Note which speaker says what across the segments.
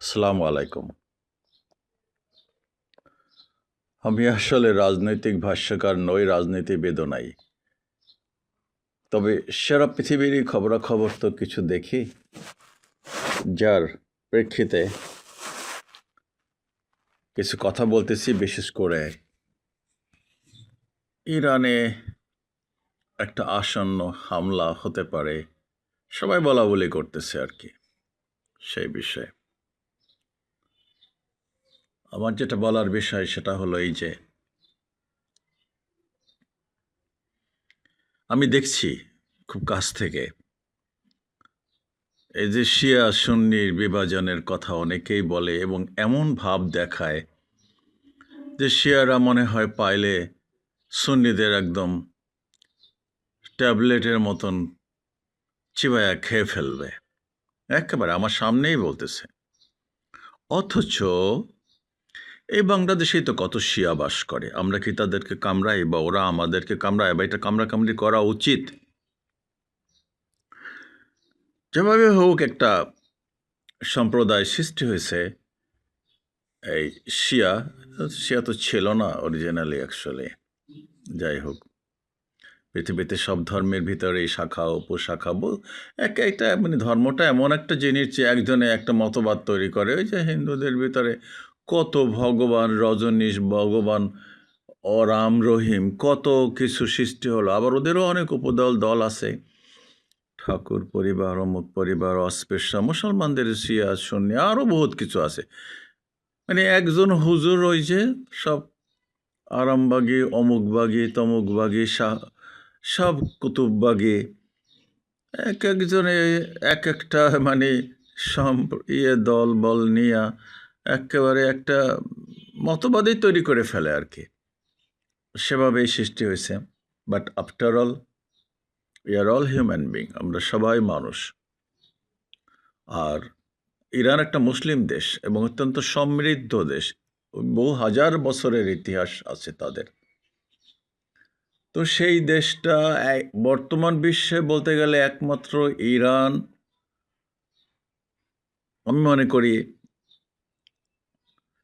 Speaker 1: আসসালামু আলাইকুম। আমি আসলে রাজনৈতিক ভাষ্যকার, নই রাজনীতিবিদও নাই তবে সারা পৃথিবীরই খবরাখবর তো কিছু দেখি, যার প্রেক্ষিতে কিছু কথা বলতেছি, বিশেষ করে ইরানে একটা আসন্ন হামলা হতে পারে, সবাই বলা বলি করতেছে আর কি, সেই বিষয়ে। আমার যেটা বলার বিষয় সেটা হলো এই যে, আমি দেখছি খুব কাছ থেকে এই যে শিয়া সুন্নির বিভাজনের কথা অনেকেই বলে এবং এমন ভাব দেখায় যে শিয়ারা মনে হয় পাইলে সুন্নিদের একদম ট্যাবলেটের মতন চিবায়া খেয়ে ফেলবে। একেবারে আমার সামনেই বলতেছে। অথচ এই বাংলাদেশেই তো কত শিয়া বাস করে। আমরা কি তাদেরকে কামড়াই বা ওরা আমাদেরকে কামড়ায় বা এটা কামড়াকামড়ি করা উচিত? যেভাবে হোক একটা সম্প্রদায় সৃষ্টি হয়েছে, এই শিয়া শিয়া তো ছিল না অরিজিনালি অ্যাকচুয়ালি যাই হোক। পৃথিবীতে সব ধর্মের ভিতরে শাখা, উপশাখা, বো- এক একটা মানে ধর্মটা এমন একটা জিনিস যে একজনে একটা মতবাদ তৈরি করে, ওই যে হিন্দুদের ভিতরে কত ভগবান রজনীশ, ভগবান ও রাম রহিম, কত কিছু সৃষ্টি হলো। আবার ওদেরও অনেক উপদল দল আছে। ঠাকুর পরিবার, অমুক পরিবার, অস্পৃশ্য, মুসলমানদের সিয়া সন্নি আরও বহুত কিছু আছে। মানে একজন হুজুর যে সব আরামবাগি, অমুকবাগি, তমুকবাগি সব কুতুববাগি, এক একজনে এক একটা মানে সম- ইয়ে দল, বল নিয়া একেবারে একটা মতবাদই তৈরি করে ফেলে আর কি। সেভাবেই সৃষ্টি হয়েছে। But after all we are all human being আমরা সবাই মানুষ। আর ইরান একটা মুসলিম দেশ এবং অত্যন্ত সমৃদ্ধ দেশ। বহু হাজার বছরের ইতিহাস আছে তাদের। তো সেই দেশটা বর্তমান বিশ্বে বলতে গেলে একমাত্র ইরান। আমি মনে করি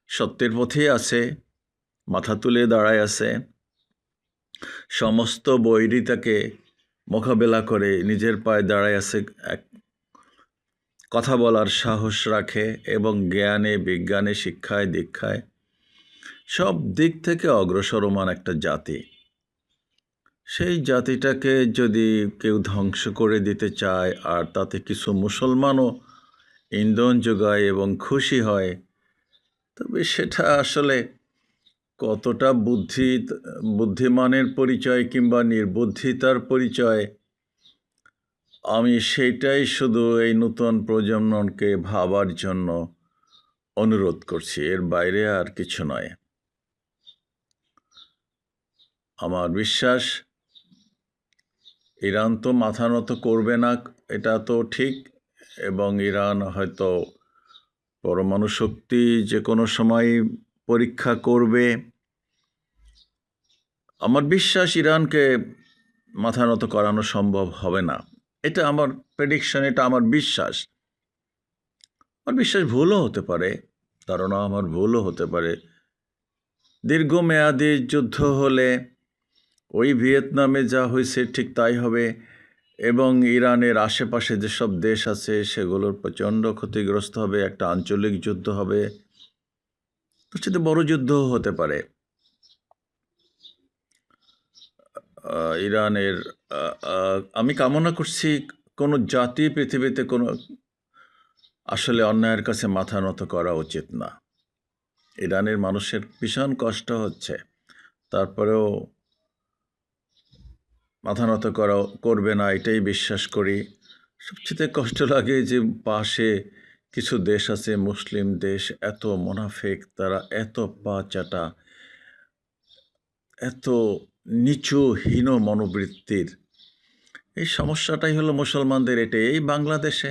Speaker 1: সত্যের পথেই আছে, মাথা তুলে দাঁড়ায় আছে। সমস্ত বৈরিতাকে মোকাবেলা করে নিজের পায়ে দাঁড়ায় আছে, এক কথা বলার সাহস রাখে এবং জ্ঞানে, বিজ্ঞানে, শিক্ষায়, দীক্ষায়, সব দিক থেকে অগ্রসরমান একটা জাতি। সেই জাতিটাকে যদি কেউ ধ্বংস করে দিতে চায় আর তাতে কিছু মুসলমানও ইন্ধন যোগায় এবং খুশি হয় তবে সেটা আসলে কতটা বুদ্ধি, বুদ্ধিমানের পরিচয় কিংবা নির্বুদ্ধিতার পরিচয়, আমি সেটাই শুধু এই নতুন প্রজন্মকে ভাবার জন্য অনুরোধ করছি। এর বাইরে আর কিছু নয়। আমার বিশ্বাস, ইরান তো মাথা নত করবে না, এটা তো ঠিক, এবং ইরান হয়তো পরমাণু শক্তি যে কোনো সময় পরীক্ষা করবে। আমার বিশ্বাস ইরানকে মাথা নত করানো সম্ভব হবে না। এটা আমার প্রেডিকশন এটা আমার বিশ্বাস। আমার বিশ্বাস ভুলও হতে পারে ধারণা আমার ভুলও হতে পারে। দীর্ঘমেয়াদী যুদ্ধ হলে ওই ভিয়েতনামে যা হয়েছে ঠিক তাই হবে। এবং ইরানের আশেপাশে যেসব দেশ আছে, সেগুলোর প্রচণ্ড ক্ষতিগ্রস্ত হবে, একটা আঞ্চলিক যুদ্ধ হবে। তার সাথে বড় যুদ্ধও হতে পারে। ইরানের আমি কামনা করছি কোনো জাতি পৃথিবীতে কোনো, আসলে অন্যায়ের কাছে মাথা নত করা উচিত না। ইরানের মানুষের ভীষণ কষ্ট হচ্ছে। তারপরেও মাথা নত করা, করবে না, এটাই বিশ্বাস করি। সবচেয়ে কষ্ট লাগে যে পাশে কিছু দেশ আছে, মুসলিম দেশ, এত মোনাফেক, তারা এত পা চাটা, এত নিচু হীন মনোবৃত্তির। এই সমস্যাটাই হলো মুসলমানদের এটা। এই বাংলাদেশে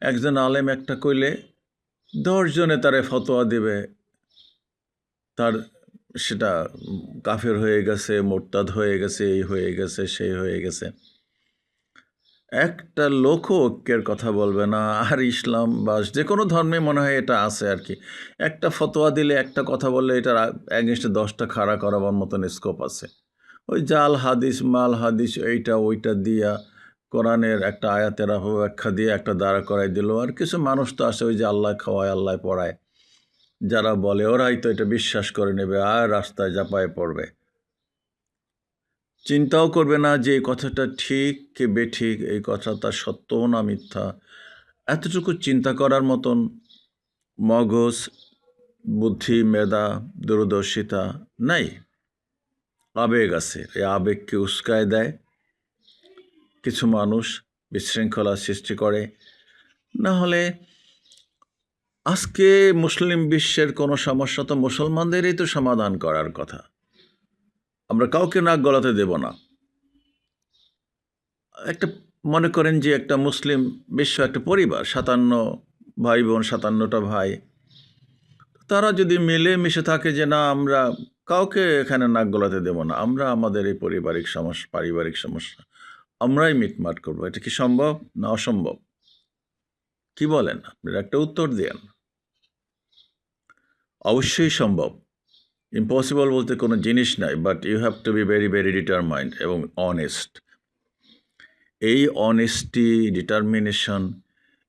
Speaker 1: একজন আলেম একটা কইলে দশজনে তারে ফতোয়া দিবে, তার সেটা কাফের হয়ে গেছে, মোরতাদ হয়ে গেছে, এই হয়ে গেছে, সেই হয়ে গেছে। একটা লোকও ঐক্যের কথা বলবে না, আর ইসলাম বা যে কোনো ধর্মে মনে হয় এটা আছে আর কি। একটা ফতোয়া দিলে একটা কথা বললে এটার অ্যাগেনস্টে দশটা খাড়া করাবার মতন স্কোপ আছে। ওই জাল হাদিস, মাল হাদিস, এইটা, ওইটা দিয়া কোরআনের একটা আয়াতের ব্যাখ্যা দিয়ে একটা দাঁড়া করাই দিল। আর কিছু মানুষ তো আসে ওই যে আল্লাহ খাওয়ায়, আল্লাহ পড়ায়। যারা বলে, ওরাই তো এটা বিশ্বাস করে নেবে, আর রাস্তায় জাপায় পড়বে। চিন্তাও করবে না যে এই কথাটা ঠিক কি বেঠিক, এই কথাটা সত্য না মিথ্যা। এতটুকু চিন্তা করার মতন মগজ, বুদ্ধি, মেধা, দূরদর্শিতা নাই। আবেগ আছে, এই আবেগকে উস্কায় দেয়। কিছু মানুষ বিশৃঙ্খলা সৃষ্টি করে। না হলে আজকে মুসলিম বিশ্বের কোনো সমস্যা তো মুসলমানদেরই তো সমাধান করার কথা। আমরা কাউকে নাক গলাতে দেব না। একটা মনে করেন যে একটা মুসলিম বিশ্ব, একটা পরিবার, সাতান্ন ভাই বোন সাতান্নটা ভাই, তারা যদি মিলে মিশে থাকে যে না, আমরা কাউকে এখানে নাক গলাতে দেব না, আমরা আমাদের এই পারিবারিক সমস্যা পারিবারিক সমস্যা, আমরাই মিটমাট করব। এটা কি সম্ভব না অসম্ভব? কি বলেন? আপনারা একটা উত্তর দেন। অবশ্যই সম্ভব। ইম্পসিবল বলতে কোনো জিনিস নাই but you have to be very very determined এবং অনেস্ট এই অনেস্টি ডিটারমিনেশন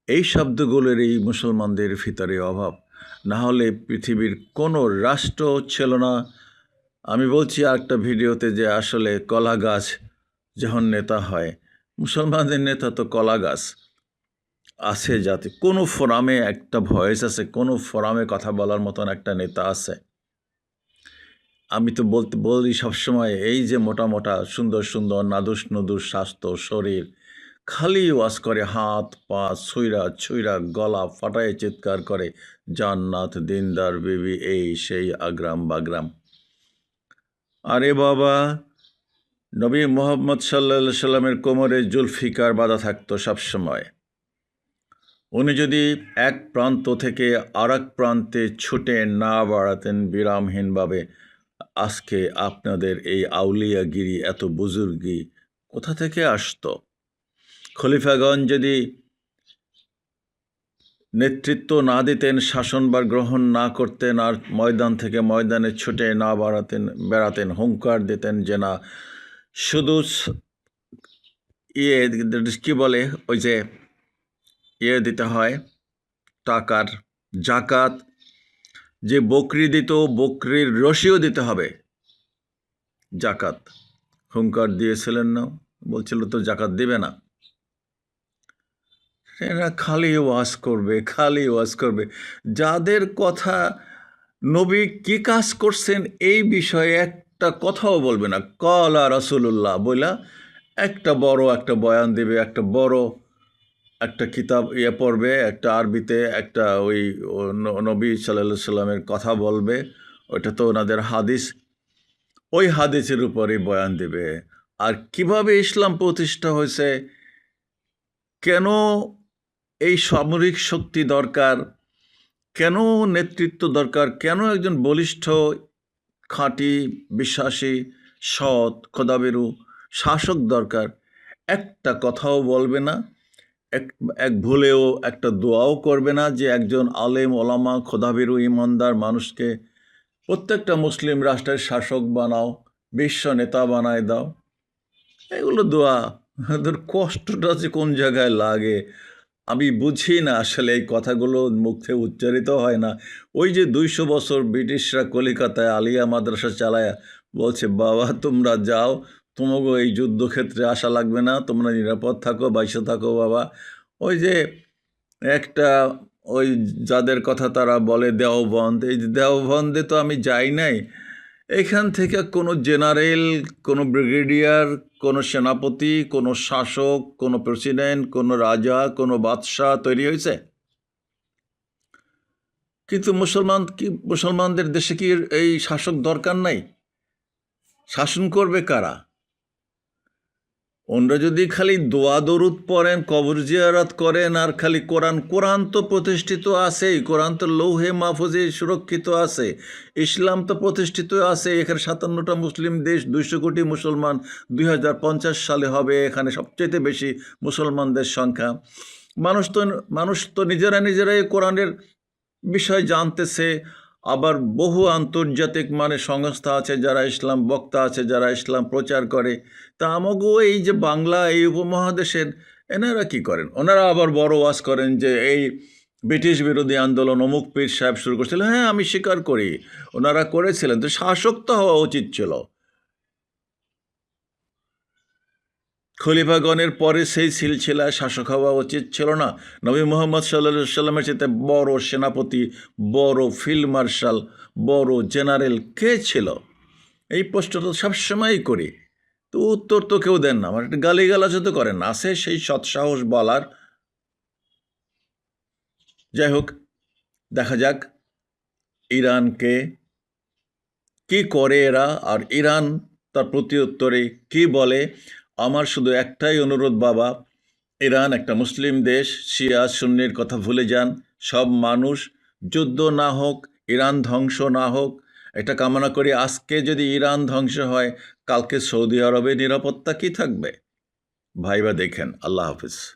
Speaker 1: এই শব্দগুলোর এই মুসলমানদের ভিতরে অভাব। না হলে পৃথিবীর কোনো রাষ্ট্র ছিল না। আমি বলছি আরেকটা ভিডিওতে যে আসলে কলা গাছ যখন নেতা হয়, মুসলমানদের নেতা তো কলা গাছ আছে যাতে কোনো ফোরামে একটা ভয়েস আছে, কোনো ফোরামে কথা বলার মতন একটা নেতা আছে। আমি তো বলতে, বলি সবসময় এই যে মোটা মোটা, সুন্দর সুন্দর, নাদুস নদুস, স্বাস্থ্য, শরীর, খালি ওয়াজ করে, হাত, পা, ছুইরা ছুইরা, গলা ফাটায় চিৎকার করে, জান্নাত, দিনদার, বিবি, এই সেই আগ্রাম বাগ্রাম। আরে বাবা, নবী মোহাম্মদ সাল্লা সাল্লামের কোমরে জুলফিকার বাধা থাকতো সবসময়। উনি যদি এক প্রান্ত থেকে আর প্রান্তে ছুটে না বাড়াতেন বিরামহীনভাবে, আজকে আপনাদের এই আউলিয়াগিরি এত বুজুর্গি কোথা থেকে আসতো? খলিফাগঞ্জ যদি নেতৃত্ব না দিতেন শাসনবার গ্রহণ না করতেন, আর ময়দান থেকে ময়দানে ছুটে না বাড়াতেন, বেড়াতেন, হুঙ্কার দিতেন যে না, শুধু ইয়ে কী বলে, ওই যে ইয়ে দিতে হয় টাকার জাকাত, যে বকরি দিত বকরির রশিও দিতে হবে। জাকাত। হুঙ্কার দিয়েছিলেন না, বলছিল তো জাকাত দিবে না। এরা খালি ওয়াজ করবে, খালি ওয়াজ করবে। যাদের কথা নবী কি কাজ করছেন এই বিষয়ে একটা কথাও বলবে না। কলা রসুল্লাহ বইলা একটা বড় একটা বয়ান দেবে, একটা বড় একটা কিতাব ইয়ে পড়বে, একটা আরবিতে একটা ওই নবী সাল্লা সাল্লামের কথা বলবে, ওইটা তো ওনাদের হাদিস। ওই হাদিসের উপরেই বয়ান দেবে। আর কীভাবে ইসলাম প্রতিষ্ঠা হয়েছে? কেন এই সামরিক শক্তি দরকার? কেন নেতৃত্ব দরকার? কেন একজন বলিষ্ঠ, খাঁটি, বিশ্বাসী, সৎ, খোদাবেরু শাসক দরকার? একটা কথাও বলবে না। এক এক ভুলেও একটা দোয়াও করবে না যে একজন আলেম, ওলামা খোদাবিরু ইমানদার মানুষকে প্রত্যেকটা মুসলিম রাষ্ট্রের শাসক বানাও, বিশ্ব নেতা বানায় দাও। এগুলো দোয়া ওদের কষ্টটা যে কোন জায়গায় লাগে, আমি বুঝি না আসলে এই কথাগুলো মুখে উচ্চারিত হয় না। ওই যে দুইশো বছর ব্রিটিশরা কলিকাতায় আলিয়া মাদ্রাসা চালায় বলছে, বাবা, তোমরা যাও তোমাকেও এই যুদ্ধক্ষেত্রে আসা লাগবে না, তোমরা নিরাপদ থাকো, বাইশে থাকো বাবা। ওই যে একটা ওই যাদের কথা তারা বলে দেওবন্দ, এই দেওবন্দে তো আমি যাই নাই। এখান থেকে কোনো জেনারেল, কোনো ব্রিগেডিয়ার, কোনো সেনাপতি, কোনো শাসক, কোনো প্রেসিডেন্ট, কোনো রাজা, কোনো বাদশাহ তৈরি হয়েছে? কিন্তু মুসলমান, কি মুসলমানদের দেশে কি এই শাসক দরকার নাই? শাসন করবে কারা? ওনরা যদি খালি দোয়া দরুদ পড়েন, কবর জিয়ারত করেন আর খালি কোরআন কোরআন তো প্রতিষ্ঠিত আছেই, কোরআন তো লৌহে মাহফুজে সুরক্ষিত আছে, ইসলাম তো প্রতিষ্ঠিত আছে, এখানে সাতান্নটা মুসলিম দেশ, দুইশো কোটি মুসলমান, দুই হাজার পঞ্চাশ সালে হবে, এখানে সবচেয়ে বেশি মুসলমানদের সংখ্যা। মানুষ তো মানুষ তো নিজেরা নিজেরাই কোরআনের বিষয় জানতেছে আবার বহু আন্তর্জাতিক মানে সংস্থা আছে যারা ইসলাম বক্তা আছে, যারা ইসলাম প্রচার করে। তা আমাকেও এই যে বাংলা এই উপমহাদেশের, এনারা কি করেন? ওনারা আবার বড় ওয়াজ করেন যে এই ব্রিটিশ বিরোধী আন্দোলন অমুক পীর সাহেব শুরু করছিলেন হ্যাঁ আমি স্বীকার করি, ওনারা করেছিলেন। তো শাসক তো হওয়া উচিত ছিল। খলিফাগণের পরে সেই সিলসিলায় শাসক হওয়া উচিত ছিল না। নবী মোহাম্মদ সাল্লা সাল্লামের সাথে বড় সেনাপতি, বড় ফিল্ড মার্শাল, বড় জেনারেল কে ছিল? এই প্রশ্নটা সবসময়ই করি। তো উত্তর তো কেউ দেন না। আমার একটা গালিগালাজ তো করেন। আছে সেই সৎসাহস বলার। যাই হোক, দেখা যাক ইরানকে কি করে এরা, আর ইরান তার প্রতি উত্তরে কি বলে। আমার শুধু একটাই অনুরোধ, বাবা। ইরান একটা মুসলিম দেশ, শিয়া, সুন্নির কথা ভুলে যান। সব মানুষ, যুদ্ধ না হোক, ইরান ধ্বংস না হোক, এটা কামনা করি আজকে যদি ইরান ধ্বংস হয়, কালকে সৌদি আরবে নিরাপত্তা কি থাকবে? ভাইবা দেখেন, আল্লাহ হাফিজ।